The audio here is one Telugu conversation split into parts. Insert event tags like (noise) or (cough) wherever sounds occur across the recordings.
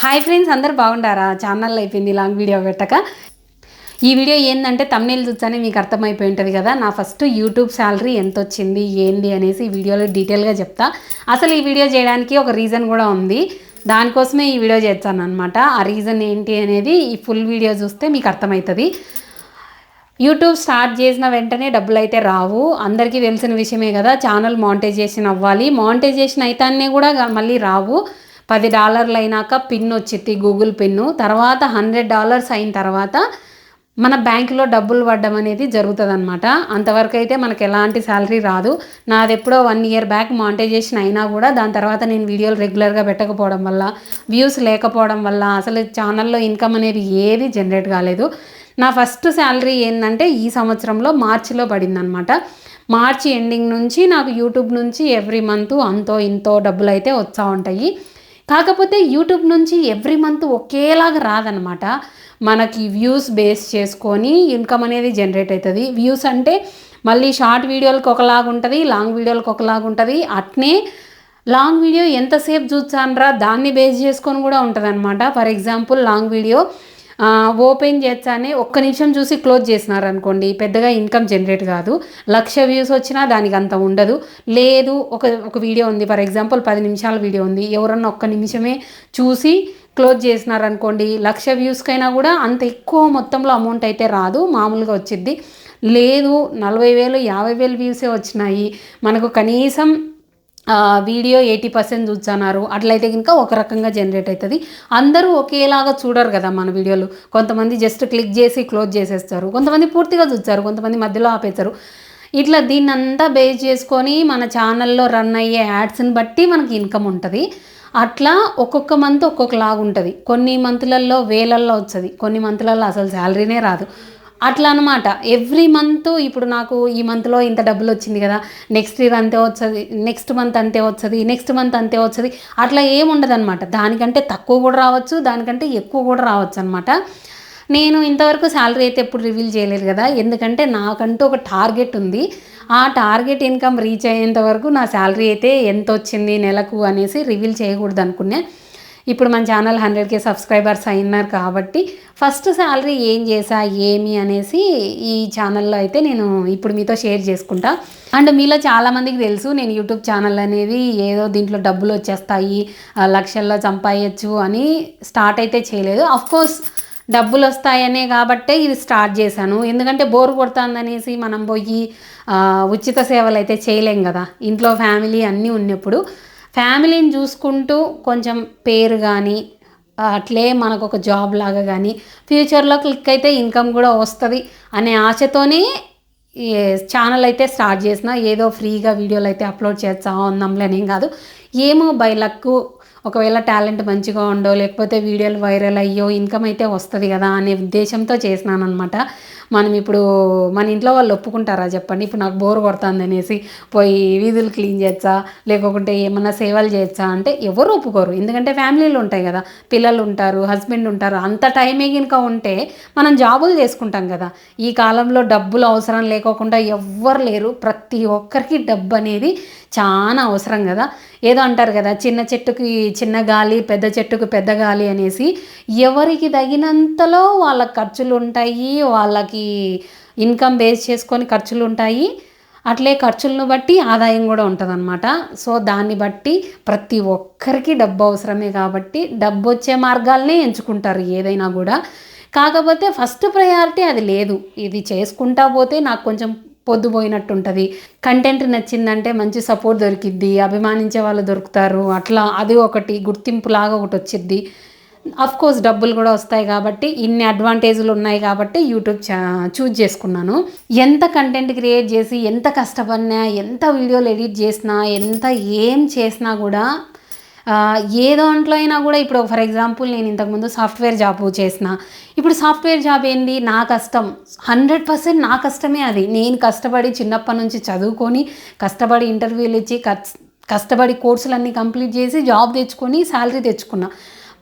హాయ్ ఫ్రెండ్స్ అందరు బాగుండారా? ఛానల్ అయిపోయింది లాంగ్ వీడియో పెట్టక. ఈ వీడియో ఏంటంటే తమ్నేల్ చూస్తానే మీకు అర్థమైపోయి ఉంటుంది కదా. నా ఫస్ట్ యూట్యూబ్ శాలరీ ఎంత వచ్చింది ఏంది అనేసి ఈ వీడియోలో డీటెయిల్గా చెప్తా. అసలు ఈ వీడియో చేయడానికి ఒక రీజన్ కూడా ఉంది. దానికోసమే ఈ వీడియో చేస్తాను అనమాట ఆ రీజన్ ఏంటి అనేది ఈ ఫుల్ వీడియో చూస్తే మీకు అర్థమవుతుంది యూట్యూబ్ స్టార్ట్ చేసిన వెంటనే డబ్బులు అయితే రావు. అందరికీ తెలిసిన విషయమే కదా ఛానల్ మానిటైజేషన్ అవ్వాలి. మానిటైజేషన్ అయితేనే కూడా మళ్ళీ రావు. పది డాలర్లు అయినాక పిన్ వచ్చింది గూగుల్ పిన్ను. తర్వాత హండ్రెడ్ డాలర్స్ అయిన తర్వాత మన బ్యాంకులో డబ్బులు పడడం అనేది జరుగుతుంది అనమాట అంతవరకు అయితే మనకు ఎలాంటి శాలరీ రాదు. నాది ఎప్పుడో వన్ ఇయర్ బ్యాక్ మానిటైజేషన్ అయినా కూడా దాని తర్వాత నేను వీడియోలు రెగ్యులర్గా పెట్టకపోవడం వల్ల వ్యూస్ లేకపోవడం వల్ల అసలు ఛానల్లో ఇన్కమ్ అనేది ఏది జనరేట్ కాలేదు. నా ఫస్ట్ శాలరీ ఏంటంటే ఈ సంవత్సరంలో మార్చిలో పడిందనమాట మార్చి ఎండింగ్ నుంచి నాకు యూట్యూబ్ నుంచి ఎవ్రీ మంత్ అంతో ఇంతో డబ్బులు అయితే వస్తూ ఉంటాయి. కాకపోతే యూట్యూబ్ నుంచి ఎవ్రీ మంత్ ఒకేలాగా రాదనమాట మనకి వ్యూస్ బేస్ చేసుకొని ఇన్కమ్ అనేది జనరేట్ అవుతుంది వ్యూస్ అంటే మళ్ళీ షార్ట్ వీడియోలకు ఒకలాగా ఉంటుంది లాంగ్ వీడియోలకు ఒకలాగా ఉంటుంది. అట్నే లాంగ్ వీడియో ఎంతసేపు చూసానరా దాన్ని బేస్ చేసుకొని కూడా ఉంటుంది అనమాట for example long video open చేస్తానే ఒక్క నిమిషం చూసి క్లోజ్ చేసినారనుకోండి పెద్దగా ఇన్కమ్ జనరేట్ కాదు. లక్ష వ్యూస్ వచ్చినా దానికి అంత ఉండదు. లేదు ఒక ఒక వీడియో ఉంది. ఫర్ ఎగ్జాంపుల్ పది నిమిషాల వీడియో ఉంది. ఎవరన్నా ఒక్క నిమిషమే చూసి క్లోజ్ చేసినారనుకోండి లక్ష వ్యూస్కైనా కూడా అంత ఎక్కువ మొత్తంలో అమౌంట్ అయితే రాదు మామూలుగా వచ్చిద్ది. లేదు నలభై వేలు యాభై వేలు వ్యూసే వచ్చినాయి. మనకు కనీసం వీడియో ఎయిటీ పర్సెంట్ చూస్తున్నారు. అట్లయితే కనుక ఒక రకంగా జనరేట్ అవుతుంది. అందరూ ఒకేలాగా చూడరు కదా మన వీడియోలు. కొంతమంది జస్ట్ క్లిక్ చేసి క్లోజ్ చేసేస్తారు. కొంతమంది పూర్తిగా చూస్తారు. కొంతమంది మధ్యలో ఆపేస్తారు. ఇట్లా దీన్ని అంతా బేస్ చేసుకొని మన ఛానల్లో రన్ అయ్యే యాడ్స్ని బట్టి మనకి ఇన్కమ్ ఉంటుంది. అట్లా ఒక్కొక్క మంత్ ఒక్కొక్కలాగా ఉంటుంది కొన్ని మంత్లలో వేలల్లో వస్తుంది. కొన్ని మంత్లలో అసలు శాలరీనే రాదు. అట్లా అనమాట ఎవ్రీ మంత్ ఇప్పుడు నాకు ఈ మంత్లో ఇంత డబ్బులు వచ్చింది కదా. నెక్స్ట్ ఇయర్ అంతే వచ్చది నెక్స్ట్ మంత్ అంతే వస్తుంది నెక్స్ట్ మంత్ అంతే వస్తుంది. అట్లా ఏముండదు అనమాట దానికంటే తక్కువ కూడా రావచ్చు దానికంటే ఎక్కువ కూడా రావచ్చు అనమాట నేను ఇంతవరకు శాలరీ అయితే ఎప్పుడు రివీల్ చేయలేదు కదా. ఎందుకంటే నాకంటూ ఒక టార్గెట్ ఉంది. ఆ టార్గెట్ ఇన్కమ్ రీచ్ అయ్యేంత వరకు నా శాలరీ అయితే ఎంత వచ్చింది నెలకు అనేసి రివీల్ చేయకూడదు అనుకునే ఇప్పుడు మన ఛానల్ హండ్రెడ్ కే సబ్స్క్రైబర్స్ అయినారు కాబట్టి ఫస్ట్ శాలరీ ఏం చేసా ఏమి అనేసి ఈ ఛానల్లో అయితే నేను ఇప్పుడు మీతో షేర్ చేసుకుంటా. అండ్ మీలో చాలామందికి తెలుసు నేను యూట్యూబ్ ఛానల్ అనేది ఏదో దీంట్లో డబ్బులు వచ్చేస్తాయి లక్షల్లో చంపాయచ్చు అని స్టార్ట్ అయితే చేయలేదు. కోర్స్ డబ్బులు వస్తాయనే కాబట్టే ఇది స్టార్ట్ చేశాను. ఎందుకంటే బోర్ కొడుతుందనేసి మనం పోయి ఉచిత సేవలు అయితే చేయలేం కదా. ఇంట్లో ఫ్యామిలీ అన్నీ ఉన్నప్పుడు ఫ్యామిలీని చూసుకుంటూ కొంచెం పేరు కానీ అట్లే మనకు ఒక జాబ్ లాగా కానీ ఫ్యూచర్లో క్లిక్ అయితే ఇన్కమ్ కూడా వస్తుంది అనే ఆశతోనే ఛానల్ అయితే స్టార్ట్ చేసిన. ఏదో ఫ్రీగా వీడియోలు అయితే అప్లోడ్ చేస్తా ఉన్నాంలేనేం కాదు. ఏమో బై లక్ ఒకవేళ టాలెంట్ మంచిగా ఉండో లేకపోతే వీడియోలు వైరల్ అయ్యో ఇన్కమ్ అయితే వస్తుంది కదా అనే ఉద్దేశంతో చేసినాను అనమాట మనం ఇప్పుడు మన ఇంట్లో వాళ్ళు ఒప్పుకుంటారా చెప్పండి? ఇప్పుడు నాకు బోర్ కొడుతుంది అనేసి పోయి వీధులు క్లీన్ చేయొచ్చా లేకుంటే ఏమన్నా సేవలు చేయొచ్చా అంటే ఎవరు ఒప్పుకోరు. ఎందుకంటే ఫ్యామిలీలు ఉంటాయి కదా. పిల్లలు ఉంటారు హస్బెండ్ ఉంటారు. అంత టైమే కనుక ఉంటే మనం జాబులు చేసుకుంటాం కదా. ఈ కాలంలో డబ్బులు అవసరం లేకోకుండా ఎవ్వరు లేరు. ప్రతి ఒక్కరికి డబ్బు అనేది చాలా అవసరం కదా. ఏదో అంటారు కదా చిన్న చెట్టుకి చిన్న గాలి పెద్ద చెట్టుకు పెద్ద గాలి అనేసి ఎవరికి తగినంతలో వాళ్ళ ఖర్చులు ఉంటాయి వాళ్ళకి ఇన్కమ్ బేస్ చేసుకొని ఖర్చులు ఉంటాయి. అట్లే ఖర్చులను బట్టి ఆదాయం కూడా ఉంటుందన్నమాట. సో దాన్ని బట్టి ప్రతి ఒక్కరికి డబ్బు అవసరమే కాబట్టి డబ్బు వచ్చే మార్గాలనే ఎంచుకుంటారు ఏదైనా కూడా. కాకపోతే ఫస్ట్ ప్రయారిటీ అది లేదు. ఇది చేసుకుంటా పోతే నాకు కొంచెం పొద్దుపోయినట్టు ఉంటుంది. కంటెంట్ నచ్చిందంటే మంచి సపోర్ట్ దొరికిద్ది. అభిమానించే వాళ్ళు దొరుకుతారు. అట్లా అది ఒకటి గుర్తింపు లాగా ఒకటి వచ్చిద్ది. కోర్స్ డబ్బులు కూడా వస్తాయి కాబట్టి ఇన్ని అడ్వాంటేజ్లు ఉన్నాయి కాబట్టి యూట్యూబ్ చా చూజ్ చేసుకున్నాను. ఎంత కంటెంట్ క్రియేట్ చేసి ఎంత కష్టపడినా ఎంత వీడియోలు ఎడిట్ చేసినా ఎంత ఏం చేసినా కూడా ఏ దాంట్లో అయినా కూడా ఇప్పుడు ఫర్ ఎగ్జాంపుల్ నేను ఇంతకుముందు సాఫ్ట్వేర్ జాబ్ చేసిన. ఇప్పుడు సాఫ్ట్వేర్ జాబ్ ఏంది? నా కష్టం. హండ్రెడ్ పర్సెంట్ నా కష్టమే అది. నేను కష్టపడి చిన్నప్పటి నుంచి చదువుకొని కష్టపడి ఇంటర్వ్యూలు ఇచ్చి కష్టపడి కోర్సులన్నీ కంప్లీట్ చేసి జాబ్ తెచ్చుకొని శాలరీ తెచ్చుకున్నా.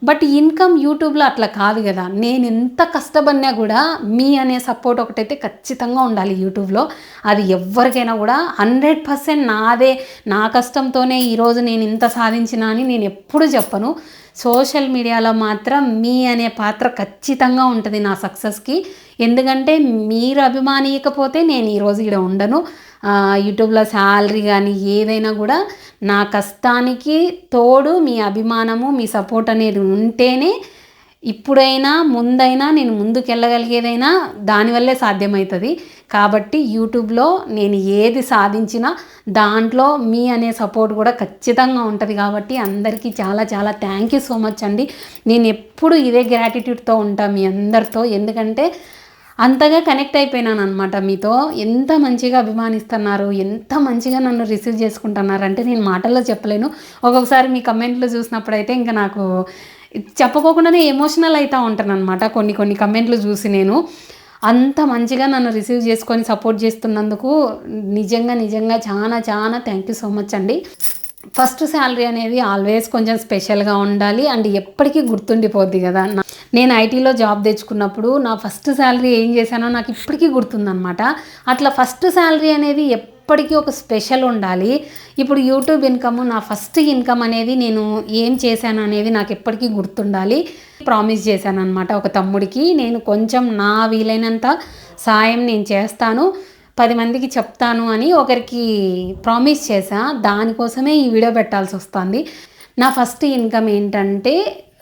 బట్ ఇన్కమ్ యూట్యూబ్లో అట్లా కాదు కదా. నేను ఎంత కష్టపడినా కూడా మీ అనే సపోర్ట్ ఒకటైతే ఖచ్చితంగా ఉండాలి యూట్యూబ్లో. అది ఎవరికైనా కూడా హండ్రెడ్ పర్సెంట్ నాదే. నా కష్టంతోనే ఈరోజు నేను ఇంత సాధించిన అని నేను ఎప్పుడు చెప్పను. సోషల్ మీడియాలో మాత్రం మీ అనే పాత్ర ఖచ్చితంగా ఉంటుంది నా సక్సెస్కి. ఎందుకంటే మీరు అభిమానియకపోతే నేను ఈరోజు ఇక్కడ ఉండను. యూట్యూబ్లో శాలరీ కానీ ఏదైనా కూడా నా కష్టానికి తోడు మీ అభిమానము మీ సపోర్ట్ అనేది ఉంటేనే ఇప్పుడైనా ముందైనా నేను ముందుకెళ్ళగలిగేదైనా దానివల్లే సాధ్యమవుతుంది కాబట్టి యూట్యూబ్లో నేను ఏది సాధించినా దాంట్లో మీ అనే సపోర్ట్ కూడా ఖచ్చితంగా ఉంటుంది కాబట్టి అందరికీ చాలా చాలా థ్యాంక్ యూ సో మచ్ అండి. నేను ఎప్పుడు ఇదే గ్రాటిట్యూడ్తో ఉంటాను మీ అందరితో. ఎందుకంటే అంతగా కనెక్ట్ అయిపోయినాను అనమాట మీతో. ఎంత మంచిగా అభిమానిస్తున్నారు ఎంత మంచిగా నన్ను రిసీవ్ చేసుకుంటున్నారు అంటే నేను మాటల్లో చెప్పలేను. ఒక్కొక్కసారి మీ కమెంట్లు చూసినప్పుడైతే ఇంకా నాకు చెప్పుకోకుండానే ఎమోషనల్ అవుతూ ఉంటాను అనమాట కొన్ని కొన్ని కమెంట్లు చూసి నేను. అంత మంచిగా నన్ను రిసీవ్ చేసుకొని సపోర్ట్ చేస్తున్నందుకు నిజంగా నిజంగా చాలా చాలా థ్యాంక్ యూ సో మచ్ అండి. ఫస్ట్ శాలరీ అనేది ఆల్వేస్ కొంచెం స్పెషల్గా ఉండాలి. అండ్ ఎప్పటికీ గుర్తుండిపోద్ది కదా. నేను ఐటీలో జాబ్ తెచ్చుకున్నప్పుడు నా ఫస్ట్ శాలరీ ఏం చేశానో నాకు ఇప్పటికీ గుర్తుందనమాట అట్లా ఫస్ట్ శాలరీ అనేది ఎప్పటికీ ఒక స్పెషల్ ఉండాలి. ఇప్పుడు యూట్యూబ్ ఇన్కమ్ నా ఫస్ట్ ఇన్కమ్ అనేది నేను ఏం చేశాను అనేది నాకు ఎప్పటికీ గుర్తుండాలి. ప్రామిస్ చేశాను అనమాట ఒక తమ్ముడికి. నేను కొంచెం నా వీలైనంత సాయం నేను చేస్తాను. పది మందికి చెప్తాను అని ఒకరికి ప్రామిస్ చేశా. దానికోసమే ఈ వీడియో పెట్టాల్సి వస్తుంది. నా ఫస్ట్ ఇన్కమ్ ఏంటంటే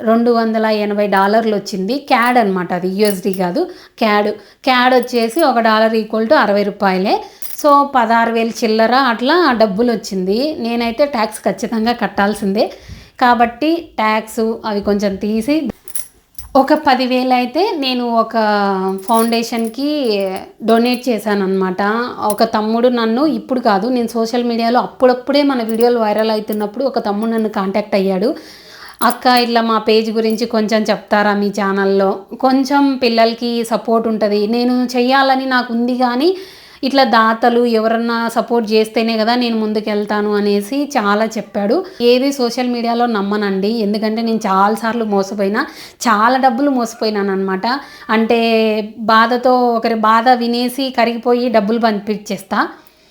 రెండు వందల ఎనభై డాలర్లు వచ్చింది. క్యాడ్ అనమాట అది యూఎస్డి కాదు క్యాడ్ క్యాడ్ వచ్చేసి ఒక డాలర్ ఈక్వల్ టు అరవై రూపాయలే. సో పదహారు వేలు చిల్లర అట్లా డబ్బులు వచ్చింది. నేనైతే ట్యాక్స్ ఖచ్చితంగా కట్టాల్సిందే. కాబట్టి ట్యాక్స్ అవి కొంచెం తీసి ఒక పదివేలు అయితే నేను ఒక ఫౌండేషన్కి డొనేట్ చేశాను అనమాట ఒక తమ్ముడు నన్ను ఇప్పుడు కాదు నేను సోషల్ మీడియాలో అప్పుడప్పుడే మన వీడియోలు వైరల్ అవుతున్నప్పుడు ఒక తమ్ముడు నన్ను కాంటాక్ట్ అయ్యాడు. అక్క ఇట్లా మా పేజ్ గురించి కొంచెం చెప్తారా మీ ఛానల్లో? కొంచెం పిల్లలకి సపోర్ట్ ఉంటుంది. నేను చెయ్యాలని నాకు ఉంది కానీ ఇట్లా దాతలు ఎవరన్నా సపోర్ట్ చేస్తేనే కదా నేను ముందుకు వెళ్తాను అనేసి చాలా చెప్పాడు. ఏది సోషల్ మీడియాలో నమ్మనండి. ఎందుకంటే నేను చాలాసార్లు మోసపోయినా చాలా డబ్బులు మోసపోయినాను అనమాట అంటే బాధతో ఒకరి బాధ వినేసి కరిగిపోయి డబ్బులు పంపించేస్తా.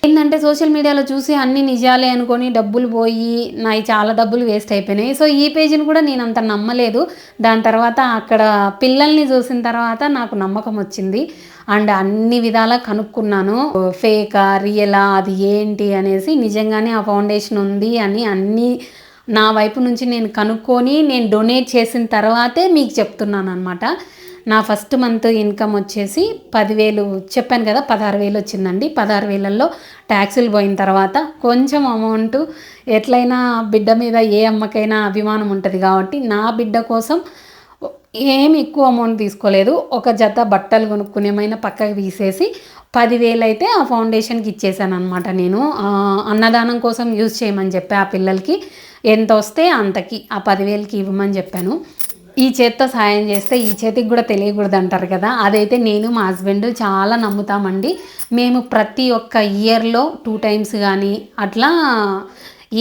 ఏంటంటే సోషల్ మీడియాలో చూసి అన్ని నిజాలే అనుకొని డబ్బులు పోయి నాయి చాలా డబ్బులు వేస్ట్ అయిపోయినాయి. సో ఈ పేజీని కూడా నేను అంత నమ్మలేదు. దాని తర్వాత అక్కడ పిల్లల్ని చూసిన తర్వాత నాకు నమ్మకం వచ్చింది. అండ్ అన్ని విధాలా కనుక్కున్నాను. ఫేకా రియలా అది ఏంటి అనేసి నిజంగానే ఆ ఫౌండేషన్ ఉంది అని అన్నీ నా వైపు నుంచి నేను కనుక్కొని నేను డొనేట్ చేసిన తర్వాతే మీకు చెప్తున్నాను అనమాట నా ఫస్ట్ మంత్ ఇన్కమ్ వచ్చేసి పదివేలు చెప్పాను కదా పదహారు వేలు వచ్చిందండి. పదహారు వేలల్లో ట్యాక్సులు పోయిన తర్వాత కొంచెం అమౌంట్ ఎట్లయినా బిడ్డ మీద ఏ అమ్మకైనా అభిమానం ఉంటుంది కాబట్టి నా బిడ్డ కోసం ఏమి ఎక్కువ అమౌంట్ తీసుకోలేదు. ఒక జత బట్టలు కొనుక్కునేమైనా పక్కకు తీసేసి పదివేలు అయితే ఆ ఫౌండేషన్కి ఇచ్చేసాను అనమాట నేను. అన్నదానం కోసం యూజ్ చేయమని చెప్పి ఆ పిల్లలకి. ఎంత వస్తే అంతకి ఆ పదివేలకి ఇవ్వమని చెప్పాను. ఈ చేత్తో సాయం చేస్తే ఈ చేతికి కూడా తెలియకూడదు అంటారు కదా? అదైతే నేను మా హస్బెండ్ చాలా నమ్ముతామండి. మేము ప్రతి ఒక్క ఇయర్లో టూ టైమ్స్ కానీ అట్లా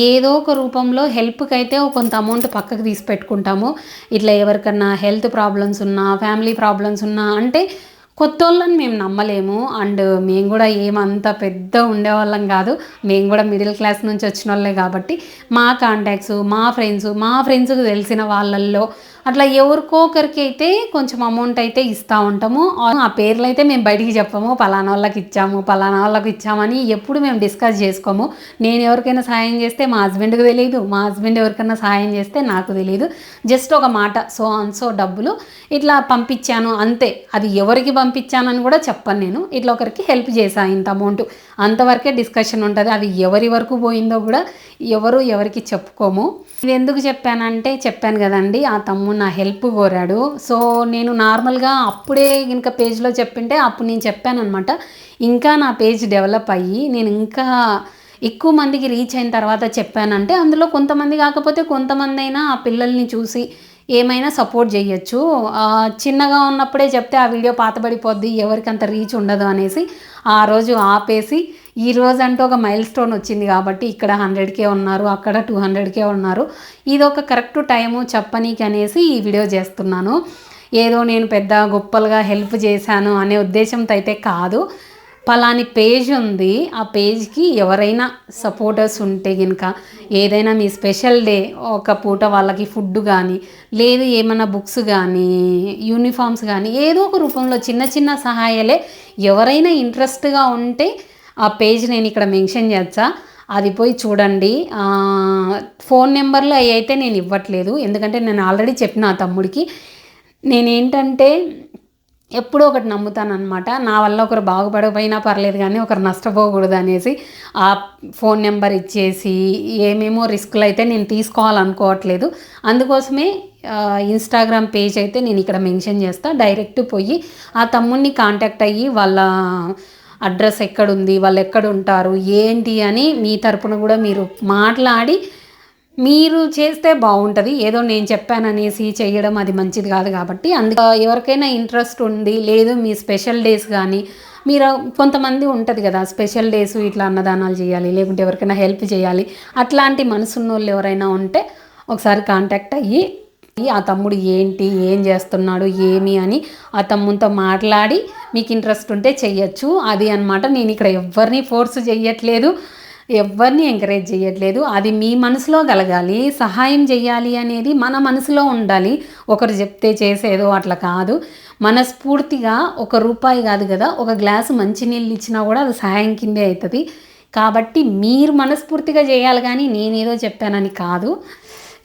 ఏదో ఒక రూపంలో హెల్ప్కి అయితే కొంత అమౌంట్ పక్కకు తీసి పెట్టుకుంటాము. ఇట్లా ఎవరికన్నా హెల్త్ ప్రాబ్లమ్స్ ఉన్నా ఫ్యామిలీ ప్రాబ్లమ్స్ ఉన్నా అంటే కొత్త వాళ్ళని మేము నమ్మలేము. అండ్ మేము కూడా ఏమంత పెద్ద ఉండేవాళ్ళం కాదు. మేము కూడా మిడిల్ క్లాస్ నుంచి వచ్చిన వాళ్ళే కాబట్టి మా కాంటాక్ట్స్ మా ఫ్రెండ్స్ మా ఫ్రెండ్స్కి తెలిసిన వాళ్ళల్లో అట్లా ఎవరికో ఒకరికి అయితే కొంచెం అమౌంట్ అయితే ఇస్తూ ఉంటాము. ఆ పేర్లు అయితే మేము బయటికి చెప్పము. పలానా వాళ్ళకి ఇచ్చాము పలానా వాళ్ళకి ఇచ్చామని ఎప్పుడు మేము డిస్కస్ చేసుకోము. నేను ఎవరికైనా సాయం చేస్తే మా హస్బెండ్కి తెలియదు మా హస్బెండ్ ఎవరికైనా సాయం చేస్తే నాకు తెలియదు జస్ట్ ఒక మాట సో అన్ సో డబ్బులు ఇట్లా పంపించాను అంతే. అది ఎవరికి పంపించానని కూడా చెప్పను నేను. ఇట్లా ఒకరికి హెల్ప్ చేశాను ఇంత అమౌంట్ అంతవరకే డిస్కషన్ ఉంటుంది. అది ఎవరి వరకు పోయిందో కూడా ఎవరు ఎవరికి చెప్పుకోము. ఇది ఎందుకు చెప్పానంటే చెప్పాను కదండి ఆ తమ్ముడు నా హెల్ప్ కోరాడు. సో నేను నార్మల్గా అప్పుడే ఇంకా పేజ్లో చెప్పింటే అప్పుడు నేను చెప్పాను అనమాట ఇంకా నా పేజ్ డెవలప్ అయ్యి నేను ఇంకా ఎక్కువ మందికి రీచ్ అయిన తర్వాత చెప్పానంటే అందులో కొంతమంది కాకపోతే కొంతమంది అయినా ఆ పిల్లల్ని చూసి ఏమైనా సపోర్ట్ చేయొచ్చు. చిన్నగా ఉన్నప్పుడే చెప్తే ఆ వీడియో పాతబడిపోద్ది ఎవరికి అంత రీచ్ ఉండదు అనేసి ఆ రోజు ఆపేసి ఈ రోజు అంటూ ఒక మైల్ స్టోన్ వచ్చింది కాబట్టి ఇక్కడ హండ్రెడ్కే ఉన్నారు అక్కడ టూ హండ్రెడ్కే ఉన్నారు. ఇది ఒక కరెక్ట్ టైము చెప్పనీకి అనేసి ఈ వీడియో చేస్తున్నాను. ఏదో నేను పెద్ద గొప్పలుగా హెల్ప్ చేశాను అనే ఉద్దేశంతో అయితే కాదు. పలాని పేజ్ ఉంది ఆ పేజ్కి ఎవరైనా సపోర్టర్స్ ఉంటే కనుక ఏదైనా మీ స్పెషల్ డే ఒక పూట వాళ్ళకి ఫుడ్ కానీ లేదు ఏమైనా బుక్స్ కానీ యూనిఫామ్స్ కానీ ఏదో ఒక రూపంలో చిన్న చిన్న సహాయాలే ఎవరైనా ఇంట్రెస్ట్గా ఉంటే ఆ పేజ్ నేను ఇక్కడ మెన్షన్ చేస్తా. అది పోయి చూడండి. ఫోన్ నెంబర్లు అవి అయితే నేను ఇవ్వట్లేదు. ఎందుకంటే నేను ఆల్రెడీ చెప్పిన ఆ తమ్ముడికి. నేనేంటంటే ఎప్పుడూ ఒకటి నమ్ముతానమాట నా వల్ల ఒకరు బాగుపడకపోయినా పర్లేదు కానీ ఒకరు నష్టపోకూడదు అనేసి ఆ ఫోన్ నెంబర్ ఇచ్చేసి ఏమేమో రిస్కులు అయితే నేను తీసుకోవాలనుకోవట్లేదు. అందుకోసమే ఇన్స్టాగ్రామ్ పేజ్ అయితే నేను ఇక్కడ మెన్షన్ చేస్తా. డైరెక్ట్ పోయి ఆ తమ్ముడిని కాంటాక్ట్ అయ్యి వాళ్ళ అడ్రస్ ఎక్కడుంది వాళ్ళు ఎక్కడ ఉంటారు ఏంటి అని మీ తరపున కూడా మీరు మాట్లాడి మీరు చేస్తే బాగుంటుంది. ఏదో నేను చెప్పాననేసి చేయడం అది మంచిది కాదు కాబట్టి. అందుకే ఎవరికైనా ఇంట్రెస్ట్ ఉంది లేదు మీ స్పెషల్ డేస్ కానీ మీరు కొంతమంది ఉంటుంది కదా స్పెషల్ డేస్ ఇట్లా అన్నదానాలు చేయాలి లేకుంటే ఎవరికైనా హెల్ప్ చేయాలి అట్లాంటి మనసున్న వాళ్ళు ఎవరైనా ఉంటే ఒకసారి కాంటాక్ట్ అయ్యి ఆ తమ్ముడు ఏంటి ఏం చేస్తున్నాడు ఏమి అని ఆ తమ్మునితో మాట్లాడి మీకు ఇంట్రెస్ట్ ఉంటే చెయ్యొచ్చు. అది అన్నమాట. నేను ఇక్కడ ఎవరిని ఫోర్స్ చెయ్యట్లేదు. ఎవరిని ఎంకరేజ్ చేయట్లేదు అది మీ మనసులో కలగాలి. సహాయం చేయాలి అనేది మన మనసులో ఉండాలి. ఒకరు చెప్తే చేసేదో అట్లా కాదు. మనస్ఫూర్తిగా ఒక రూపాయి కాదు కదా ఒక గ్లాసు మంచినీళ్ళు ఇచ్చినా కూడా అది సహాయం కిందే అవుతుంది కాబట్టి మీరు మనస్ఫూర్తిగా చేయాలి కానీ నేనేదో చెప్పానని కాదు.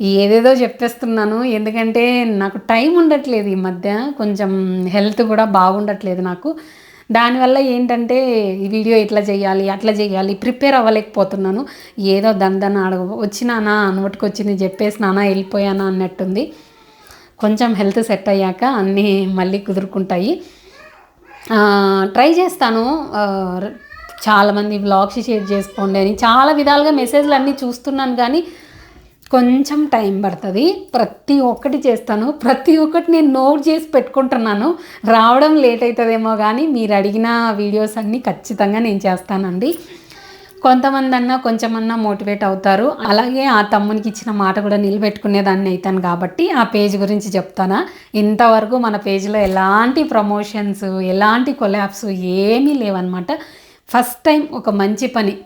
ఏదేదో చెప్పేస్తున్నాను. ఎందుకంటే నాకు టైం ఉండట్లేదు ఈ మధ్య. కొంచెం హెల్త్ కూడా బాగుండట్లేదు నాకు. దానివల్ల ఏంటంటే ఈ వీడియో ఇట్లా చేయాలి అట్లా చేయాలి ప్రిపేర్ అవ్వలేకపోతున్నాను. ఏదో దందన అడగ వచ్చినానా నోటికొచ్చింది చెప్పేసినానా వెళ్ళిపోయానా అన్నట్టుంది. కొంచెం హెల్త్ సెట్ అయ్యాక అన్నీ మళ్ళీ కుదురుకుంటాయి. ట్రై చేస్తాను. చాలామంది వ్లాగ్స్ షేర్ చేసుకోండి అని. చాలా విధాలుగా మెసేజ్లు అన్నీ చూస్తున్నాను కానీ కొంచెం టైం పడుతుంది. ప్రతి ఒక్కటి చేస్తాను. ప్రతి ఒక్కటి నేను నోట్ చేసి పెట్టుకుంటున్నాను. రావడం లేట్ అవుతుందేమో కానీ మీరు అడిగిన వీడియోస్ అన్నీ ఖచ్చితంగా నేను చేస్తానండి. కొంతమంది అన్నా కొంచెమన్నా మోటివేట్ అవుతారు. అలాగే ఆ తమ్మునికి ఇచ్చిన మాట కూడా నిలబెట్టుకునేదాన్ని అవుతాను కాబట్టి ఆ పేజ్ గురించి చెప్తానా. ఇంతవరకు మన పేజ్లో ఎలాంటి ప్రమోషన్స్ ఎలాంటి కొలాబ్స్ ఏమీ లేవన్నమాట. ఫస్ట్ టైం ఒక మంచి పని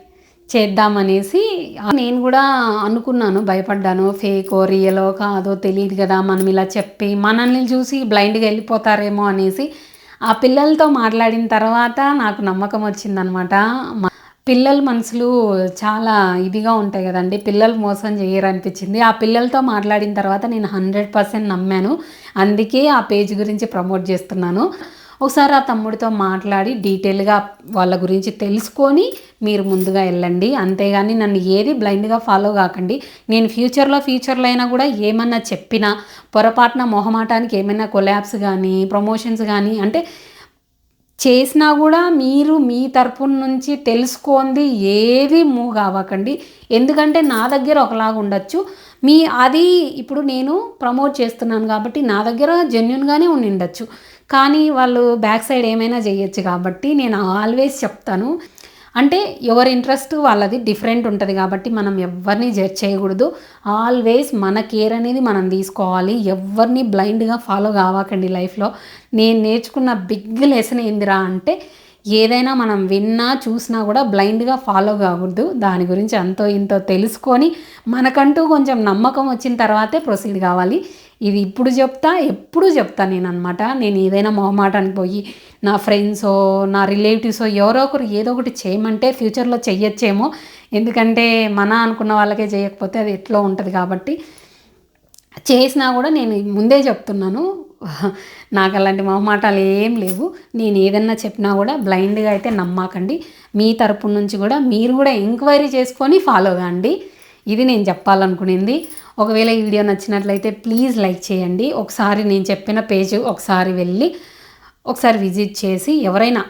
చేద్దామనేసి నేను కూడా అనుకున్నాను భయపడ్డాను. ఫేకో రియలో కాదో తెలియదు కదా మనం ఇలా చెప్పి మనల్ని చూసి బ్లైండ్గా వెళ్ళిపోతారేమో అనేసి ఆ పిల్లలతో మాట్లాడిన తర్వాత నాకు నమ్మకం వచ్చిందనమాట. పిల్లల మనసులు చాలా ఇదిగా ఉంటాయి కదండి. పిల్లలు మోసం చేయరు అనిపించింది ఆ పిల్లలతో మాట్లాడిన తర్వాత నేను హండ్రెడ్ పర్సెంట్ నమ్మాను. అందుకే ఆ పేజ్ గురించి ప్రమోట్ చేస్తున్నాను. ఒకసారి ఆ తమ్ముడితో మాట్లాడి డీటెయిల్గా వాళ్ళ గురించి తెలుసుకొని మీరు ముందుగా వెళ్ళండి. అంతేగాని నన్ను ఏది బ్లైండ్గా ఫాలో కాకండి. నేను ఫ్యూచర్లో ఫ్యూచర్లో అయినా కూడా ఏమన్నా చెప్పినా పొరపాటున మొహమాటానికి ఏమైనా కొలాబ్స్ కానీ ప్రమోషన్స్ కానీ అంటే చేసినా కూడా మీరు మీ తరపు నుంచి తెలుసుకుంది ఏది మూవ్ కావకండి. ఎందుకంటే నా దగ్గర ఒకలాగా ఉండొచ్చు. మీ అది ఇప్పుడు నేను ప్రమోట్ చేస్తున్నాను కాబట్టి నా దగ్గర జెన్యున్గానే ఉండి ఉండొచ్చు. కానీ వాళ్ళు బ్యాక్ సైడ్ ఏమైనా చేయొచ్చు కాబట్టి నేను ఆల్వేస్ చెప్తాను. అంటే ఎవరి ఇంట్రెస్ట్ వాళ్ళది డిఫరెంట్ ఉంటుంది కాబట్టి మనం ఎవరిని జడ్జ్ చేయకూడదు. ఆల్వేస్ మన కేర్ అనేది మనం తీసుకోవాలి. ఎవరిని బ్లైండ్గా ఫాలో కావకండి లైఫ్లో. నేను నేర్చుకున్న బిగ్ లెసన్ ఏందిరా అంటే ఏదైనా మనం విన్నా చూసినా కూడా బ్లైండ్గా ఫాలో కాకూడదు. దాని గురించి అంతో ఇంతో తెలుసుకొని మనకంటూ కొంచెం నమ్మకం వచ్చిన తర్వాతే ప్రొసీడ్ కావాలి. ఇది ఇప్పుడు చెప్తా ఎప్పుడు చెప్తా నేను అనమాట నేను ఏదైనా మొహమాటానికి పోయి నా ఫ్రెండ్సో నా రిలేటివ్సో ఎవరో ఒకరు ఏదో ఒకటి చేయమంటే ఫ్యూచర్లో చెయ్యొచ్చేమో. ఎందుకంటే మన అనుకున్న వాళ్ళకే చేయకపోతే అది ఎట్లా ఉంటుంది కాబట్టి. చేసినా కూడా నేను ముందే చెప్తున్నాను. (laughs) నాకు అలాంటి మొహమాటాలు ఏం లేవు. నేను ఏదన్నా చెప్పినా కూడా బ్లైండ్గా అయితే నమ్మకండి. మీ తరపు నుంచి కూడా మీరు కూడా ఎంక్వైరీ చేసుకొని ఫాలో కాండి ఇది నేను చెప్పాలనుకునేది. ఒకవేళ ఈ వీడియో నచ్చినట్లయితే ప్లీజ్ లైక్ చేయండి. ఒకసారి నేను చెప్పిన పేజ్ ఒకసారి వెళ్ళి ఒకసారి విజిట్ చేసి ఎవరైనా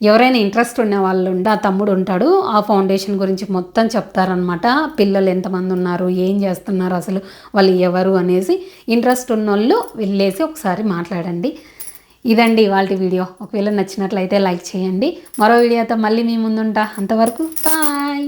ఎవరైనా ఇంట్రెస్ట్ ఉన్న వాళ్ళు ఉంటే ఆ తమ్ముడు ఉంటాడు ఆ ఫౌండేషన్ గురించి మొత్తం చెప్తారనమాట పిల్లలు ఎంతమంది ఉన్నారు ఏం చేస్తున్నారు అసలు వాళ్ళు ఎవరు అనేసి ఇంట్రెస్ట్ ఉన్న వాళ్ళు వెళ్ళేసి ఒకసారి మాట్లాడండి. ఇదండి ఇవాళ వీడియో. ఒకవేళ నచ్చినట్లయితే లైక్ చేయండి. మరో వీడియోతో మళ్ళీ మీ ముందుంటా. అంతవరకు బాయ్.